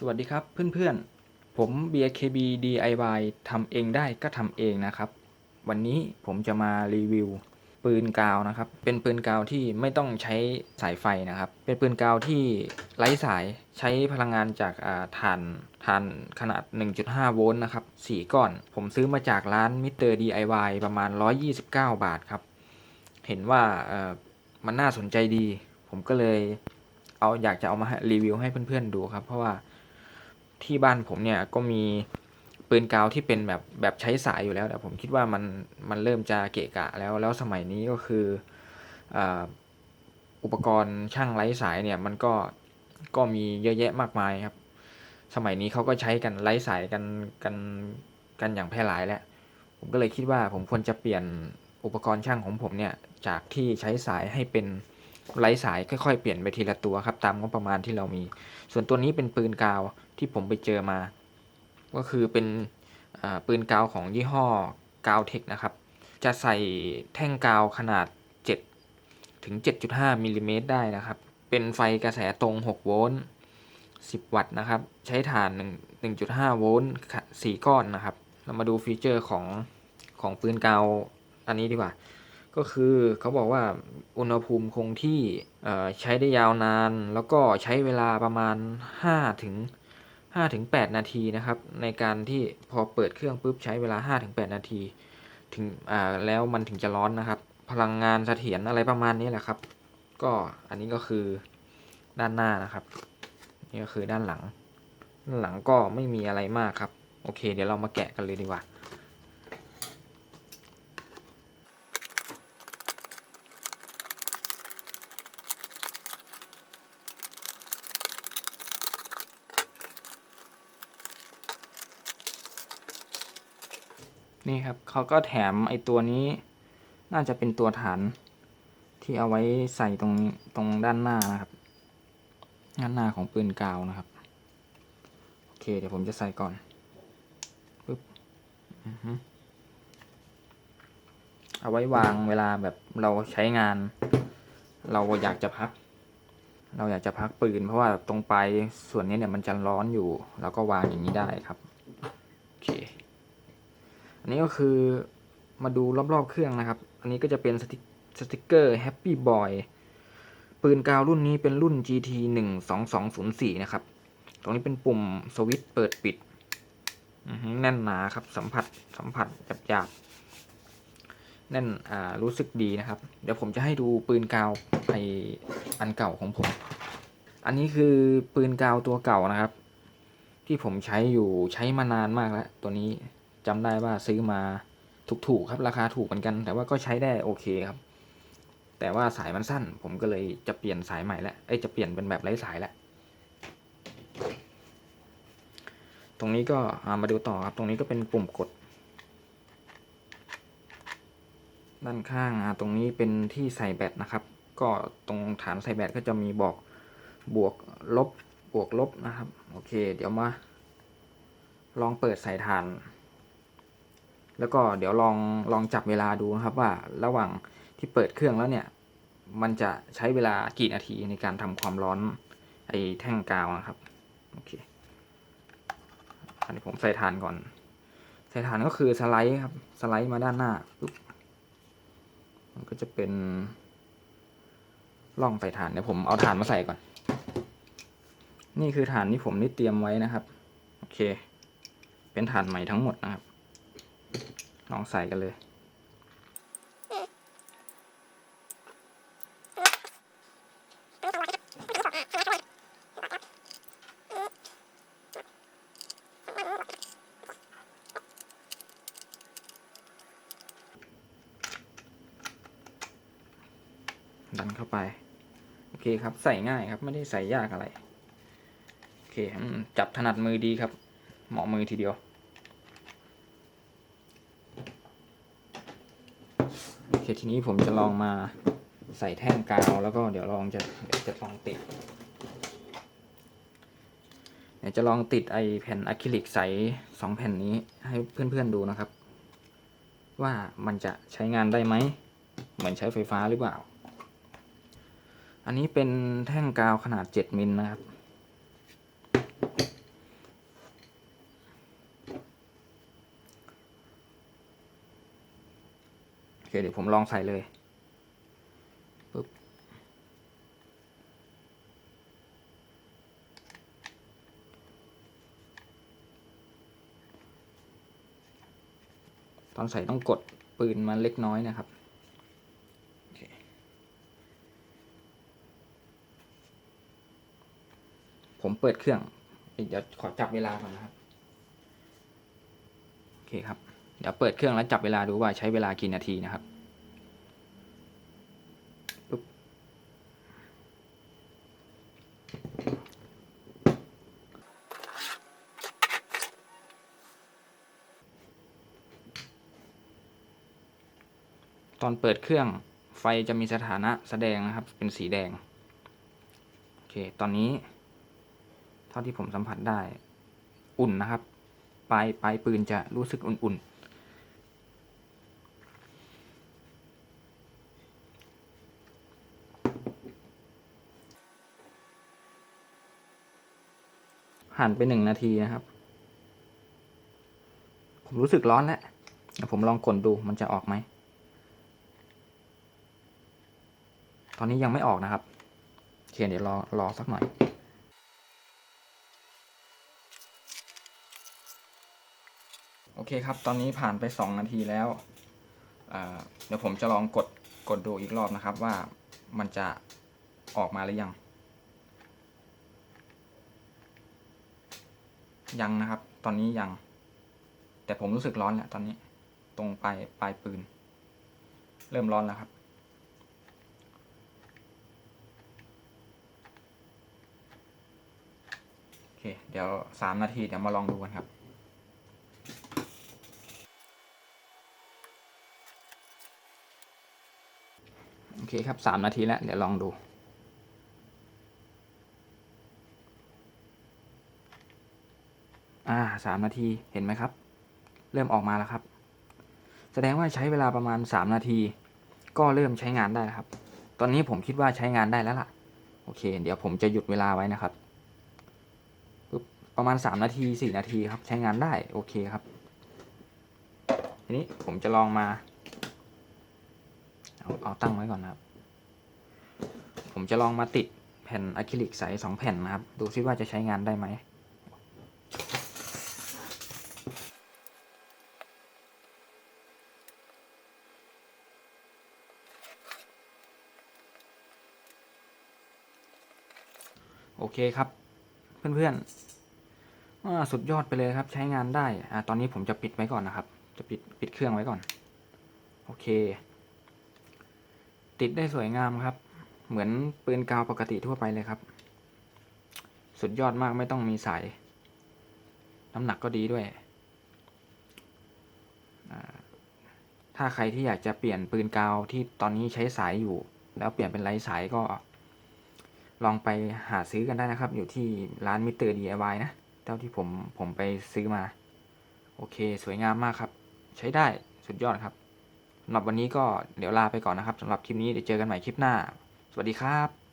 สวัสดีครับเพื่อนๆ ผม BKB DIY ทำเองได้ก็ทำเองนะครับ วันนี้ผมจะมารีวิว ปืนกาวนะครับ เป็นปืนกาวที่ไม่ต้องใช้สายไฟนะครับ เป็นปืนกาวที่ไร้สายใช้พลังงานจากอาถ่านถ่านขนาด 1.5 โวลต์นะครับ 4 ก้อน ผมซื้อมาจากร้านมิสเตอร์ DIY ประมาณ 129 บาทครับ เห็นว่ามันน่าสนใจดี ผมก็เลยเอาอยากจะเอามาให้รีวิวให้เพื่อนๆดูครับ เพราะว่า ที่บ้านผมเนี่ยก็มีปืนกาวที่เป็นแบบแบบใช้สายอยู่แล้ว แต่ผมคิดว่ามันมันเริ่มจะเกะกะแล้วแล้วสมัยนี้ก็คืออุปกรณ์ช่างไร้สายเนี่ยมันก็ก็มีเยอะแยะมากมายครับ สมัยนี้เขาก็ใช้กันไร้สายกันกันกันอย่างแพร่หลายแล้วผมก็เลยคิดว่าผมควรจะเปลี่ยนอุปกรณ์ช่างของผมเนี่ยจากที่ใช้สายให้เป็นไร้สายค่อยๆเปลี่ยนไปทีละตัวครับ ตามงบประมาณที่เรามี ส่วนตัวนี้เป็นปืนกาว ที่ผมไปเจอมา ก็คือเป็นปืนกาวของยี่ห้อกาวเทคนะครับ จะใส่แท่งกาวขนาด 7 ถึง 7.5มิลลิเมตรได้นะครับ เป็นไฟกระแสตรง 6 โวลต์ 10 วัตต์นะครับ ใช้ถ่าน 1 1.5 โวลต์ 4 ก้อนนะครับ เรามาดูฟีเจอร์ของของปืนกาวอันนี้ดีกว่า ก็คือเขาบอกว่าอุณหภูมิคงที่ใช้ได้ยาวนาน แล้วก็ใช้เวลาประมาณ 5 ถึง 5ถึง8นาทีนะครับ ในการที่พอเปิดเครื่องปุ๊บใช้เวลา5ถึง8นาที ถึงอ่าแล้วมันถึงจะร้อนนะครับ พลังงานเสถียรอะไรประมาณนี้แหละครับ ก็อันนี้ก็คือด้านหน้านะครับ นี่ก็คือด้านหลัง ด้านหลังก็ไม่มีอะไรมากครับ โอเค เดี๋ยวเรามาแกะกันเลยดีกว่า นี่ครับเขาก็แถมไอตัวนี้น่าจะเป็นตัวฐานที่เอาไว้ใส่ตรงตรงด้านหน้านะครับด้านหน้าของปืนกาวนะครับ โอเค เดี๋ยวผมจะใส่ก่อนปึ๊บเอาไว้วางเวลาแบบเราใช้งาน เราอยากจะพัก เราอยากจะพักปืน เพราะว่าตรงปลายส่วนนี้เนี่ยมันจะร้อนอยู่เราก็วางอย่างนี้ได้ครับ อันนี้ก็คือมาดูรอบๆเครื่องนะครับ อันนี้ก็จะเป็นสติกสติกเกอร์ Happy Boy ปืนกาวรุ่นนี้เป็นรุ่น GT 1 2 2 0 4 นะครับ ตรงนี้เป็นปุ่มสวิตช์เปิดปิด แน่นหนาครับ สัมผัสสัมผัสหยาบๆแน่นอ่ารู้สึกดีนะครับ เดี๋ยวผมจะให้ดูปืนกาวไออันเก่าของผม อันนี้คือปืนกาวตัวเก่านะครับ ที่ผมใช้อยู่ใช้มานานมากแล้วตัวนี้ จำได้ว่าซื้อมาถูกๆครับราคาถูกเหมือนกัน แต่ว่าก็ใช้ได้โอเคครับ แต่ว่าสายมันสั้น ผมก็เลยจะเปลี่ยนสายใหม่แล้วเอ้จะเปลี่ยนเป็นแบบไร้สายแล้วตรงนี้ก็มาดูต่อครับ ตรงนี้ก็เป็นปุ่มกด ด้านข้างตรงนี้เป็นที่ใส่แบตนะครับ ก็ตรงฐานใส่แบตก็จะมีบอกบวกลบบวกลบนะครับ โอเค เดี๋ยวมา ลองเปิดใสายฐาน แล้วก็เดี๋ยวลองลองจับเวลาดูนะครับว่าระหว่างที่เปิดเครื่องแล้วเนี่ย มันจะใช้เวลากี่นาทีในการทำความร้อนไอ้แท่งกาวนะครับโอเคอันนี้ผมใส่ฐานก่อน ใส่ฐานก็คือสไลด์ครับสไลด์มาด้านหน้าปุ๊บมันก็จะเป็นร่องใส่ฐานเดี๋ยวผมเอาฐานมาใส่ก่อน นี่คือฐานที่ผมได้เตรียมไว้นะครับโอเค เป็นฐานใหม่ทั้งหมดนะครับ ลองใส่กันเลย ดันเข้าไป โอเคครับใส่ง่ายครับ ไม่ได้ใส่ยากอะไร โอเคจับถนัดมือดีครับ เหมาะมือทีเดียว โอเคทีนี้ผมจะลองมาใส่แท่งกาวแล้วก็เดี๋ยวลองจะเดี๋ยวจะลองติดเดี๋ยวจะลองติดไอแผ่นอะคริลิกใสสองแผ่นนี้ให้เพื่อนๆดูนะครับ ว่ามันจะใช้งานได้ไหม เหมือนใช้ไฟฟ้าหรือเปล่า อันนี้เป็นแท่งกาวขนาด 7 มิลนะครับ เคเดี๋ยวผมลองใส่เลยปึ๊บตอนใส่ต้องกดปืนมาเล็กน้อยนะครับโอเคผมเปิดเครื่องเดี๋ยวขอจับเวลาก่อนนะครับ โอเคครับ เดี๋ยวเปิดเครื่องแล้วจับเวลาดูว่าใช้เวลากี่นาทีนะครับตอนเปิดเครื่องไฟจะมีสถานะแสดงนะครับ เป็นสีแดง โอเค ตอนนี้ เท่าที่ผมสัมผัสได้ อุ่นนะครับ ปลายปลายปืนจะรู้สึกอุ่นๆ หันไปหนึ่งนาทีนะครับ ผมรู้สึกร้อนแล้วเดี๋ยวผมลองกดดูมันจะออกไหม ตอนนี้ยังไม่ออกนะครับโอเคเดี๋ยวรอรอสักหน่อยโอเคครับ ตอนนี้ผ่านไป 2 นาทีแล้ว เดี๋ยวผมจะลองกดกดดูอีกรอบนะครับว่ามันจะออกมาหรือยัง ยังนะครับ ตอนนี้ยัง แต่ผมรู้สึกร้อนแล้วตอนนี้ ตรงปลายปลายปืน เริ่มร้อนแล้วครับ โอเค เดี๋ยวสามนาทีเดี๋ยวมาลองดูกันครับโอเคครับสามนาทีแล้ว เดี๋ยวลองดู อ่าสามนาทีเห็นไหมครับ เริ่มออกมาแล้วครับ แสดงว่าใช้เวลาประมาณสามนาที ก็เริ่มใช้งานได้ครับ ตอนนี้ผมคิดว่าใช้งานได้แล้วล่ะ โอเค เดี๋ยวผมจะหยุดเวลาไว้นะครับประมาณสามนาทีสี่นาทีครับ ใช้งานได้ โอเคครับ ทีนี้ผมจะลองมา เอาเอาตั้งไว้ก่อนนะครับ ผมจะลองมาติดแผ่นอะคริลิกใสสองแผ่นนะครับ ดูซิว่าจะใช้งานได้ไหม โอเคครับ เพื่อนๆสุดยอดไปเลยครับ ใช้งานได้อ่าตอนนี้ผมจะปิดไว้ก่อนนะครับ จะปิดปิดเครื่องไว้ก่อน โอเค ติดได้สวยงามครับ เหมือนปืนกาวปกติทั่วไปเลยครับ สุดยอดมากไม่ต้องมีสาย น้ำหนักก็ดีด้วยถ้าใครที่อยากจะเปลี่ยนปืนกาวที่ตอนนี้ใช้สายอยู่ แล้วเปลี่ยนเป็นไร้สายก็ ลองไปหาซื้อกันได้นะครับ อยู่ที่ร้านมิเตอร์ DIY นะ เท่าที่ผมผมไปซื้อมา โอเค สวยงามมากครับ ใช้ได้สุดยอดครับสำหรับวันนี้ก็เดี๋ยวลาไปก่อนนะครับสำหรับคลิปนี้เดี๋ยวเจอกันใหม่คลิปหน้า สวัสดีครับ